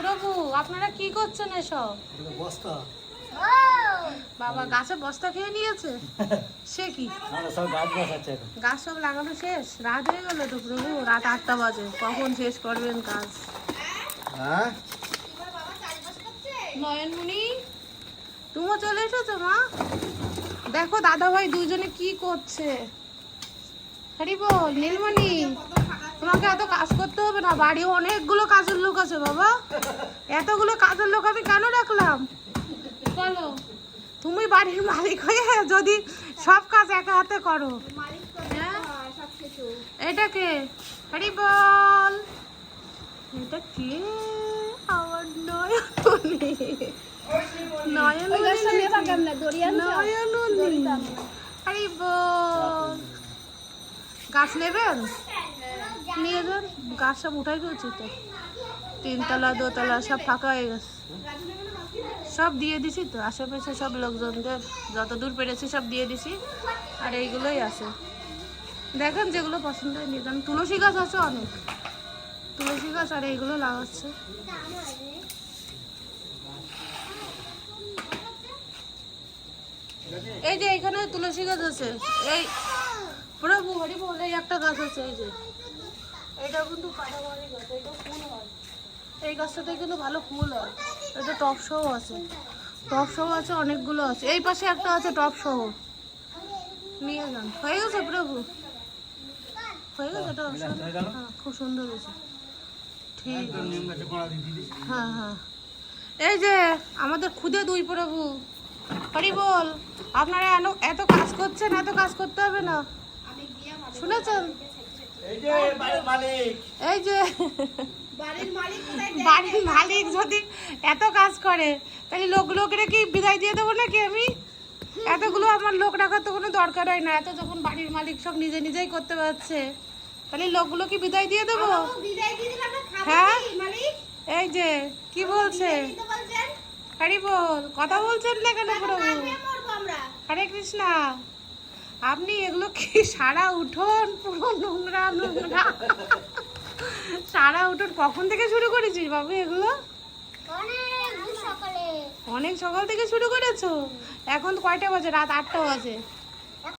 প্রভু আপনারা কি করছেন এসব? বস্তা। বাবা গাছে বস্তা খেয়ে নিয়েছে? সে কি? গাছ এখন। গাছ সব লাগানো শেষ? রাত হয়ে গেল তো প্রভু রাত আটটা বাজে। কখন শেষ করবেন কাজ? হ্যাঁ? নয়নমণি তুমিও চলে এসেছ মা? দেখো দাদা ভাই দুজনে কি করছে। হরি বল নীলমণি। তোমাকে এত কাজ করতে হবে না বাড়ি অনেকগুলো কাজের লোক আছে বাবা। এতগুলো কাজের লোক আমি কেন রাখলাম? বলো তুমি বাড়ির মালিক হয়ে যদি সব কাজ একা হাতে করো। হ্যাঁ? এটা কে? বল। এটা কে? আমার নয়নমণি নয়নমণি হরি বল। গাছ নেবেন? নিয়ে যান গাছ সব উঠাই ফেলছি তো। তিনতলা, দোতলা সব ফাঁকা হয়ে গেছে। সব দিয়ে দিছি তো, আশেপাশে সব লোকজনদের যত দূর পেরেছি সব দিয়ে দিছি, আর এইগুলোই আছে। দেখেন যেগুলো পছন্দ হয় নিয়ে যান তুলসী গাছ আছে অনেক। তুলসী গাছ আর এইগুলো লাগাচ্ছে। এই যে এখানে তুলসী গাছ আছে, এই এই একটা গাছ আছে, এই যে। এটা কিন্তু পাড়াবাড়ি গাছ এটা ফুল হয়। এই গাছটাতে কিন্তু ভালো ফুল হয়। এটা টপ সহ আছে। টপ সহ আছে অনেকগুলো আছে। এই পাশে একটা আছে টপ সহ। নিয়ে যান। হয়ে গেছে প্রভু। হয়ে গেছে এটা হয়ে হ্যাঁ খুব সুন্দর হয়েছে। ঠিক দিলি হ্যাঁ হ্যাঁ। এই যে আমাদের খুদে দুই প্রভু। হরি বল আপনারা এন- এত কাজ করছেন এত কাজ করতে হবে না। শুনেছেন? এই যে বাড়ির মালিক। এই যে বাড়ির মালিক বাড়ির মালিক যদি এত কাজ করে তাহলে লোক লোকেরা কি বিদায় দিয়ে দেবো নাকি আমি? এতগুলো আমার লোক রাখার তো কোনো দরকার হয় না। এত যখন বাড়ির মালিক সব নিজে নিজেই করতে পারছে তাহলে লোকগুলো কি বিদায় দিয়ে দেবো? বিদায় দিয়ে দিলে আমরা খাব হ্যাঁ? এই যে কি বলছে? বলছেন? হরি বল কথা বলছেন না কেন প্রভু? খেয়ে মরবো আমরা। হরে কৃষ্ণা। আপনি এগুলো কি সারা উঠোন পুরো নোংরা নোংরা? সারা উঠোন কখন থেকে শুরু করেছিস বাবু এগুলো? অনেক সকালে। অনেক সকাল থেকে শুরু করেছ? এখন কয়টা বাজে? রাত আটটা বাজে।